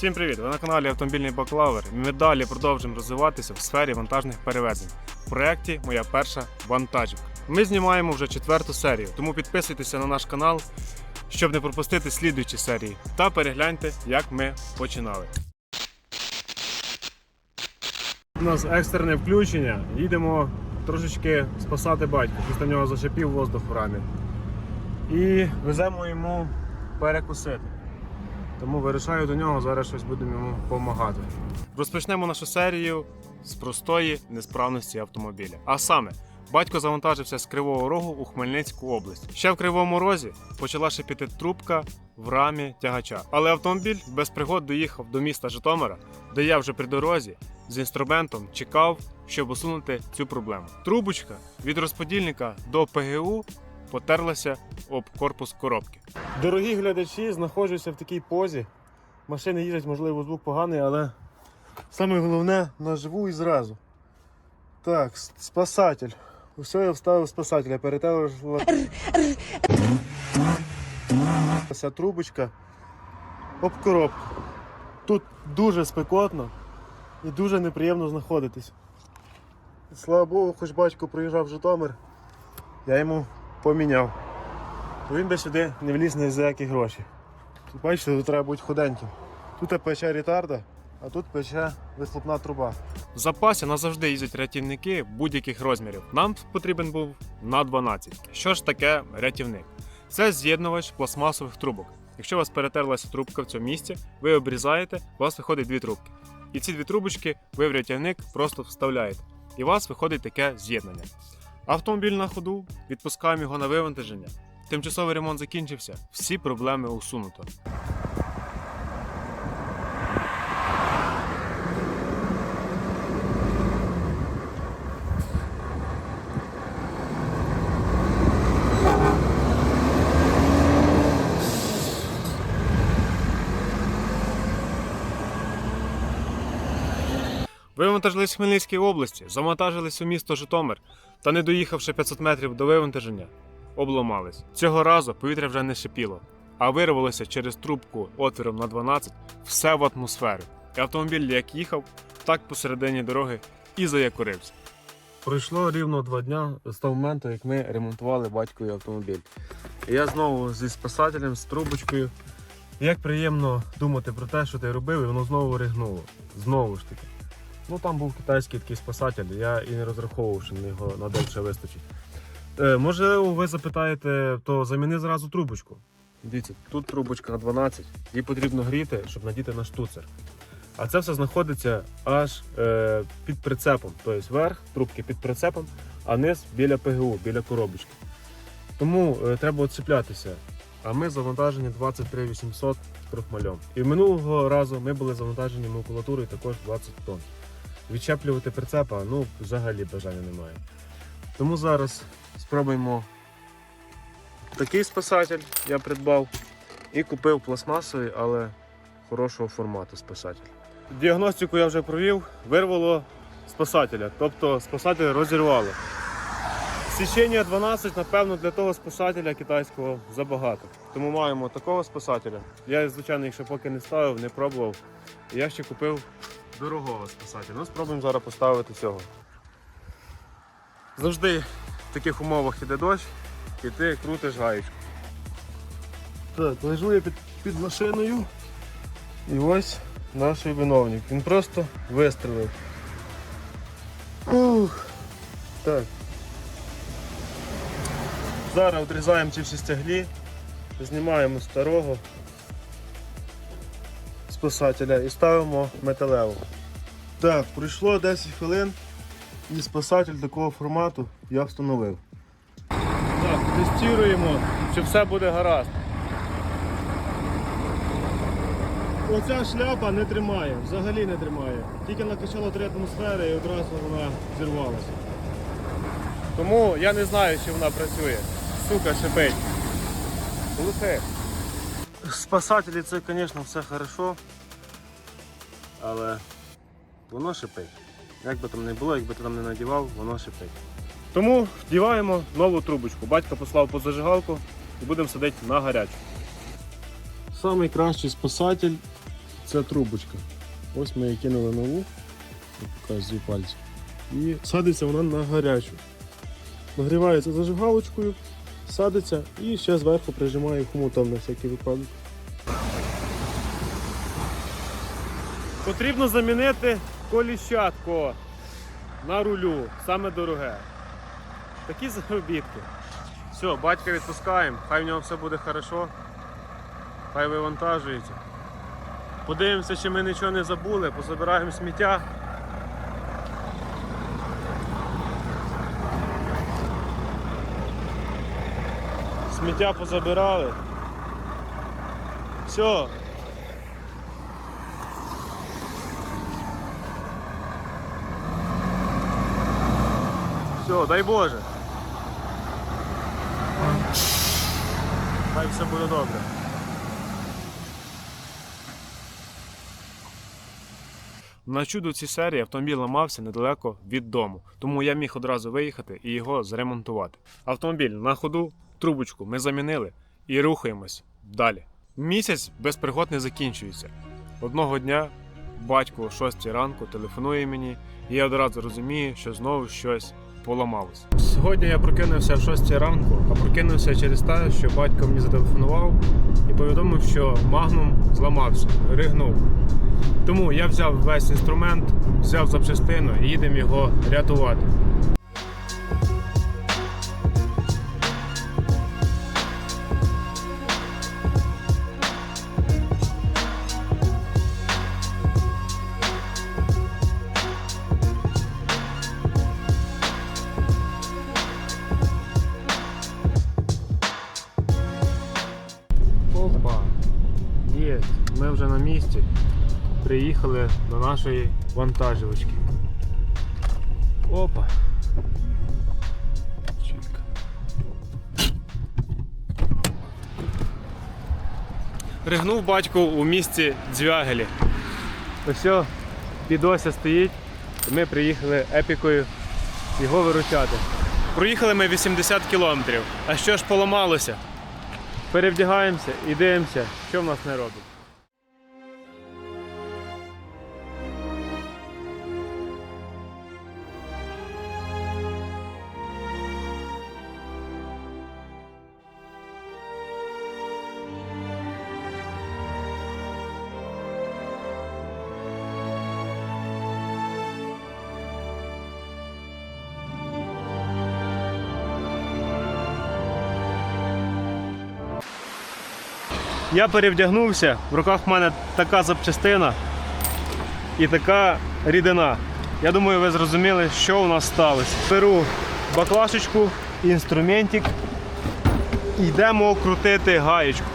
Всім привіт! Ви на каналі Автомобільний Баклавер. Ми далі продовжуємо розвиватися в сфері вантажних перевезень. В проєкті Моя перша вантажівка. Ми знімаємо вже четверту серію, тому підписуйтеся на наш канал, щоб не пропустити слідуючі серії. Та перегляньте, як ми починали. У нас екстрене включення. Їдемо трошечки спасати батька. Після нього зашипів воздух в рамі. І веземо йому перекусити. Тому вирішаю до нього, зараз щось будемо йому допомагати. Розпочнемо нашу серію з простої несправності автомобіля. А саме, батько завантажився з Кривого Рогу у Хмельницьку область. Ще в Кривому Розі почала шипіти трубка в рамі тягача. Але автомобіль без пригод доїхав до міста Житомира, де я вже при дорозі з інструментом чекав, щоб усунути цю проблему. Трубочка від розподільника до ПГУ потерлася об корпус коробки. Дорогі глядачі, знаходжуся в такій позі. Машини їздять, можливо, звук поганий, але саме головне наживу і зразу. Так, спасатель. Усе я вставив спасателя, перетерла ця трубочка об коробку. Тут дуже спекотно і дуже неприємно знаходитись. Слава Богу, хоч батько приїжджав в Житомир, я йому поміняв. Він би сюди не вліз ні за які гроші. Тут бачите, тут треба бути худеньким. Тут пече ретарда, а тут пече вихлопна труба. В запасі назавжди їздять рятівники будь-яких розмірів. Нам потрібен був на 12. Що ж таке рятівник? Це з'єднувач пластмасових трубок. Якщо у вас перетерлася трубка в цьому місці, ви обрізаєте, у вас виходить дві трубки. І ці дві трубочки ви в рятівник просто вставляєте. І у вас виходить таке з'єднання. Автомобіль на ходу, відпускаємо його на вивантаження. Тимчасовий ремонт закінчився, всі проблеми усунуто. Вивантажились в Хмельницькій області, завантажились у місто Житомир та, не доїхавши 500 метрів до вивантаження, обламались. Цього разу повітря вже не шипіло, а вирвалося через трубку отвіром на 12 все в атмосферу. І автомобіль як їхав, так посередині дороги і заякурився. Пройшло рівно два дня з того моменту, як ми ремонтували батькові автомобіль. І я знову зі спасателем, з трубочкою. Як приємно думати про те, що ти робив, і воно знову ригнуло. Знову ж таки. Ну там був китайський такий спасатель, я і не розраховував, що на його надовше вистачить. Е, можливо, ви запитаєте, то заміни зразу трубочку. Дивіться, тут трубочка на 12, її потрібно гріти, щоб надіти на штуцер. А це все знаходиться аж е, під прицепом. Тобто верх трубки під прицепом, а низ біля ПГУ, біля коробочки. Тому е, треба оцеплятися. А ми завантажені 23 800 трохмальом. І минулого разу ми були завантажені макулатурою також 20 тонн. Відчеплювати прицепа, ну, взагалі бажання немає. Тому зараз спробуємо такий спасатель я придбав і купив пластмасовий, але хорошого формату спасатель. Діагностику я вже провів, вирвало спасателя, тобто спасатель розірвало. Січення 12, напевно, для того спасателя китайського забагато. Тому маємо такого спасателя. Я, звичайно, їх ще поки не ставив, не пробував. Я ще купив дорогого спасателя. Ну, спробуємо зараз поставити цього. Завжди в таких умовах іде дощ, і ти крутиш гаєчку. Так, лежу я під, під машиною. І ось наш виновник. Він просто вистрелив. Ух. Так. Зараз відрізаємо ці всі стяглі, знімаємо старого спасателя і ставимо металеву. Так, пройшло 10 хвилин і спасатель такого формату я встановив. Так, тестуємо, чи все буде гаразд. Оця шляпа не тримає, взагалі не тримає. Тільки накачало три атмосфери і одразу вона зірвалася. Тому я не знаю, чи вона працює. Сука, шипить. Глухе. Спасателі це, звісно, все хорошо. Але воно шипить. Як би там не було, як би ти там не надівав, воно шипить. Тому вдіваємо нову трубочку. Батько послав по зажигалку і будемо садити на гарячу. Найкращий спасатель Це трубочка. Ось ми її кинули нову, показую пальці. І садиться вона на гарячу. Нагрівається зажигалочкою, садиться і ще зверху прижимає хомутом на всякий випадок. Потрібно замінити коліщатко на рулю, саме дороге. Такі заробітки. Все, батька відпускаємо, хай в нього все буде хорошо. Хай вивантажується. Подивимося, чи ми нічого не забули, позабираємо сміття. Сміття позабирали. Все, Все, дай Боже. Хай все буде добре. На чудо цій серії автомобіль ламався недалеко від дому, тому я міг одразу виїхати і його зремонтувати. Автомобіль на ходу, трубочку ми замінили і рухаємось далі. Місяць без пригод не закінчується. Одного дня батько о 6 ранку телефонує мені, і я одразу розумію, що знову щось поламалось. Сьогодні я прокинувся в 6 ранку, а прокинувся через те, що батько мені зателефонував і повідомив, що магнум зламався, ригнув. Тому я взяв весь інструмент, взяв запчастину і їдемо його рятувати. Вже на місці. Приїхали до нашої вантажівочки. Опа. Чітко. Ригнув батько у місті Дзвягелі. Ось підося стоїть. Ми приїхали епікою його виручати. Проїхали ми 80 кілометрів. А що ж поламалося? Перевдягаємося і дивимося, що в нас не робить. Я перевдягнувся, в руках в мене така запчастина і така рідина. Я думаю, ви зрозуміли, що у нас сталося. Беру баклашечку, інструментик і йдемо крутити гаєчку.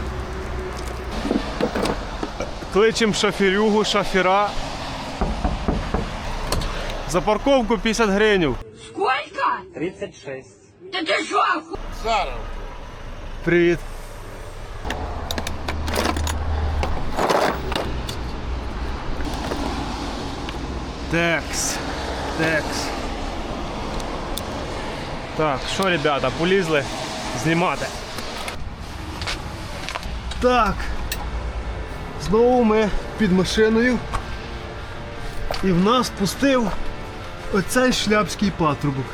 Кличемо шоферюгу, шофера. За парковку 50 гривень. Сколько? 36. Да ты что, оху... Привіт. Текс. Текс. Так, що, ребята, полізли знімати. Так. Знову ми під машиною. І в нас пустив оцей шляпський патрубок.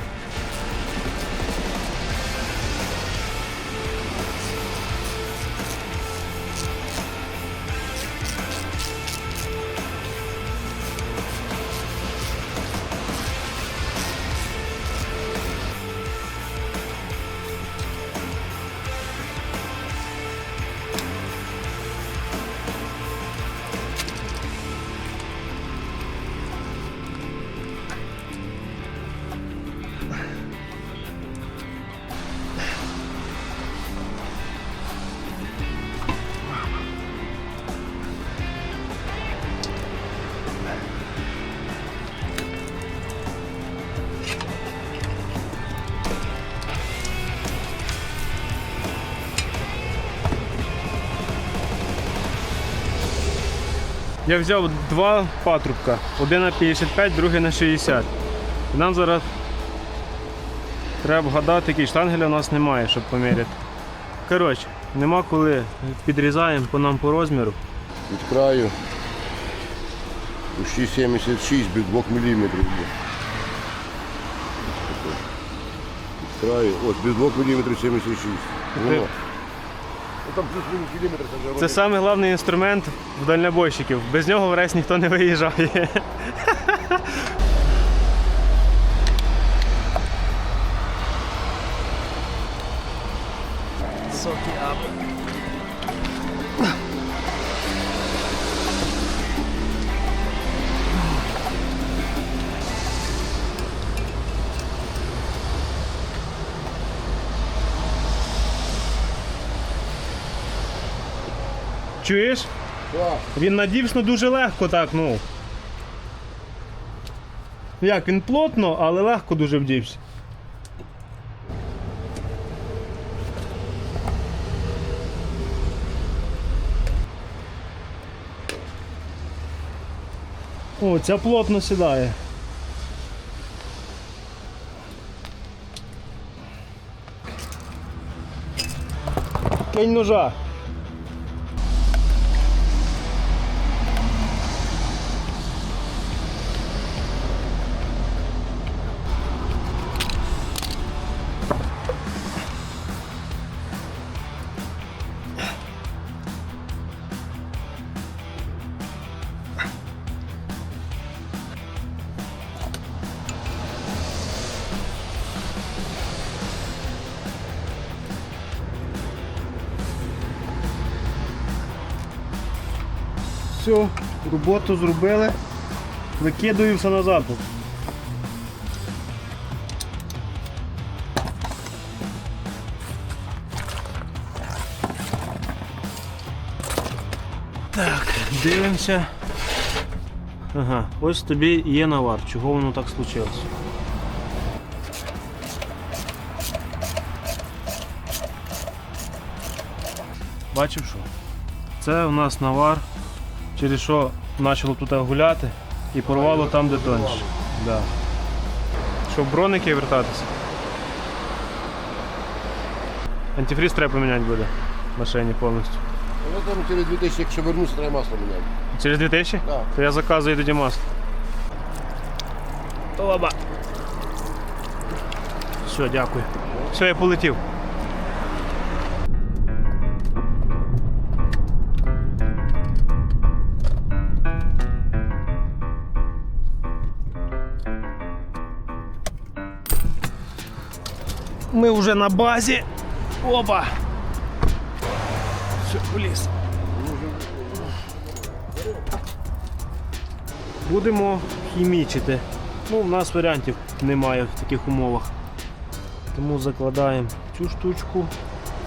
Я взяв два патрубка, один на 55, другий на 60. І нам зараз треба вгадати, який штангеля у нас немає, щоб поміряти. Коротше, нема коли підрізаємо по нам по розміру. Від краю Почти 76 без 2 мм. Від Краю, от без 2 мм 76. Воно. Там плюс-мінус кілометр. це головний інструмент в дальнобойщиків. Без нього в рейс ніхто не виїжджає. Чуєш? Він надівсно дуже легко так, ну. Як, він плотно, але легко дуже вдівся. О, ця плотно сідає. Кинь ножа. Все, роботу зробили. Викидаю все тут. Так, дивимося. Ага, ось тобі є навар. Чого воно так случилось? Бачив що? Це у нас навар, через що почало тут гуляти і порвало там, де тоньше. Да. Що, броники вертатися? Антифріз треба поміняти буде в машині повністю. Я там через 2000, якщо вернуся, треба масло міняти. Через 2000? Так. То я заказую тоді масло. Оба. Все, дякую. Все, я полетів. Ми вже на базі. Опа! Все, поліз. Будемо хімічити. Ну, у нас варіантів немає в таких умовах. Тому закладаємо цю штучку,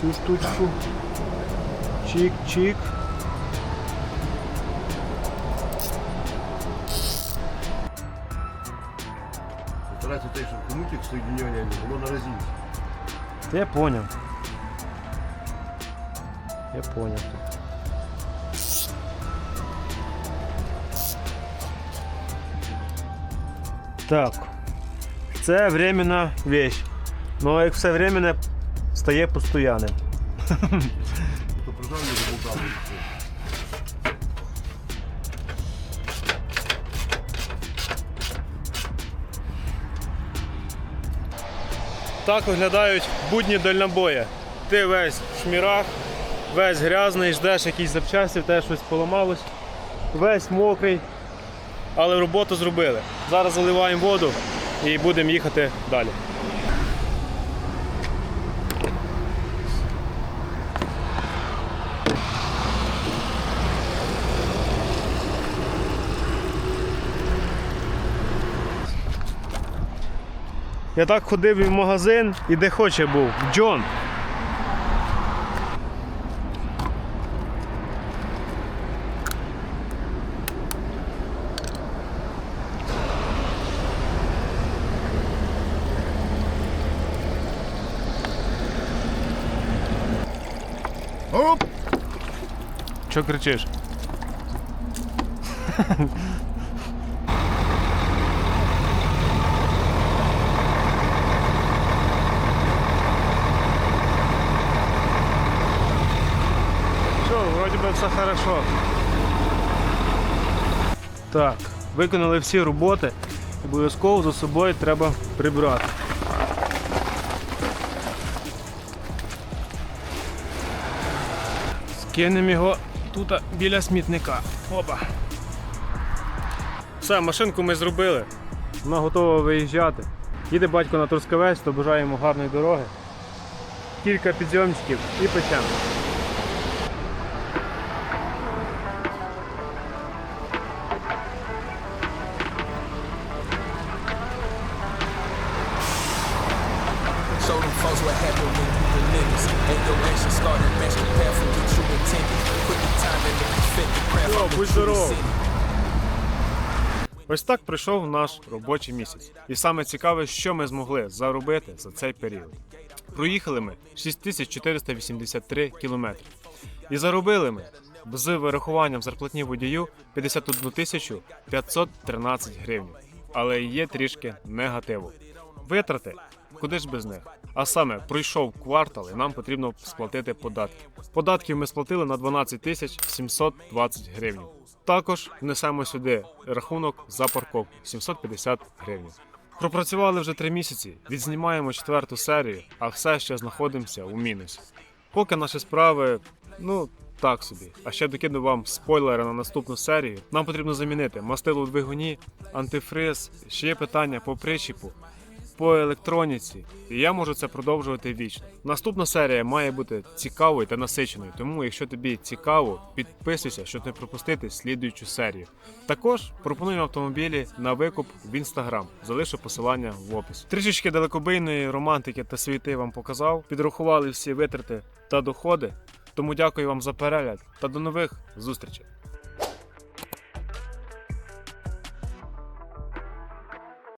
цю штучку. Чик-чик. Старайся той, щоб хомутик соединення, воно на резинці. Я понял. Я понял. Так. Це временна вещь. Ну, як все временне стає постоянним. Так виглядають будні дальнобої. Ти весь в шмірах, весь грязний, ждеш якісь запчасті, те щось поламалось, весь мокрий, але роботу зробили. Зараз заливаємо воду і будемо їхати далі. Я так ходив і в магазин і де хоче був. Джон. Оп! Що кричиш? Все, вроде бы все хорошо. Так, виконали всі роботи. Обов'язково за собою треба прибрати. Скинемо його тут біля смітника. Опа. Все, машинку ми зробили. Вона готова виїжджати. Їде батько на Трускавець, то бажаємо гарної дороги. Кілька підйомчиків і печемо. Ось так пройшов наш робочий місяць. І саме цікаве, що ми змогли заробити за цей період. Проїхали ми 6483 кілометри. І заробили ми з вирахуванням зарплатні водію 51 тисячу 513 гривень. Але є трішки негативу. Витрати, куди ж без них? А саме пройшов квартал, і нам потрібно сплатити податки. Податків ми сплатили на 12 тисяч 720 гривень. Також внесемо сюди рахунок за парковку 750 гривень. Пропрацювали вже три місяці, відзнімаємо четверту серію, а все ще знаходимося у мінусі. Поки наші справи, ну так собі. А ще докину вам спойлери на наступну серію. Нам потрібно замінити мастило у двигуні, антифриз, ще є питання по причіпу, по електроніці. І я можу це продовжувати вічно. Наступна серія має бути цікавою та насиченою. Тому, якщо тобі цікаво, підписуйся, щоб не пропустити слідуючу серію. Також пропонуємо автомобілі на викуп в інстаграм. Залишу посилання в описі. Трішечки далекобийної романтики та світи вам показав. Підрахували всі витрати та доходи. Тому дякую вам за перегляд та до нових зустрічей.